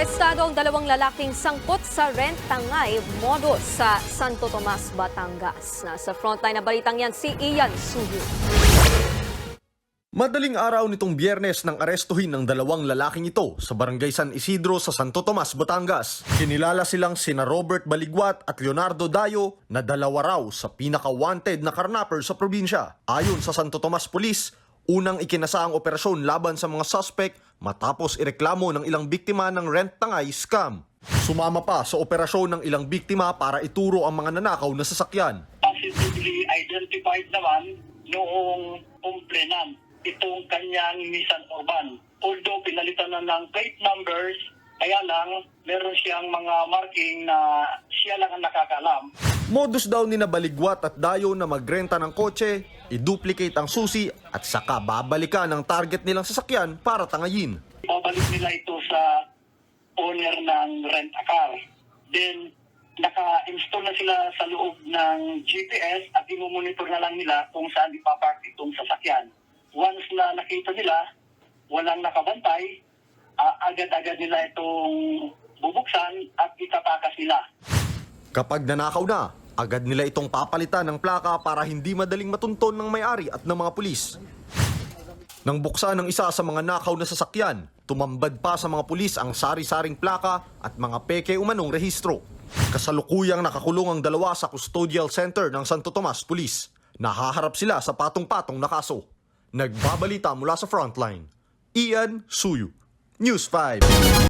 Arestado ang dalawang lalaking sangkot sa rent tangay modus sa Santo Tomas, Batangas. Nasa frontline na balitang yan si Ian Suyu. Madaling araw nitong biyernes nang arestuhin ng dalawang lalaking ito sa barangay San Isidro sa Santo Tomas, Batangas. Kinilala silang sina Robert Baligwat at Leonardo Dayo na dalawa raw sa pinaka-wanted na karnapper sa probinsya. Ayon sa Santo Tomas Police, unang ikinasa ang operasyon laban sa mga suspect matapos ireklamo ng ilang biktima ng rent tangay scam. Sumama pa sa operasyon ng ilang biktima para ituro ang mga nanakaw na sasakyan. positively identified naman noong complainant itong kanyang Nissan Urban. Although pinalitan na ng plate numbers, kaya lang meron siyang mga marking na siya lang ang nakakalam. Modus daw ni Baligwat at Dayo na magrenta ng kotse, i-duplicate ang susi at saka babalikan ang target nilang sasakyan para tangayin. Babalik nila ito sa owner ng rent a car. Then, naka-install na sila sa loob ng GPS at imumonitor na lang nila kung saan ipapark itong sasakyan. Once na nakita nila, walang nakabantay, ah, agad-agad nila itong bubuksan at itatakas nila. Kapag nanakaw na, agad nila itong papalitan ng plaka para hindi madaling matunton ng may-ari at ng mga pulis. Nang buksan ng isa sa mga nakaw na sasakyan, tumambad pa sa mga pulis ang sari-saring plaka at mga peke umanong rehistro. Kasalukuyang nakakulong ang dalawa sa custodial center ng Santo Tomas Police. Nahaharap sila sa patong-patong na kaso. Nagbabalita mula sa frontline. Ian Suyu, News 5.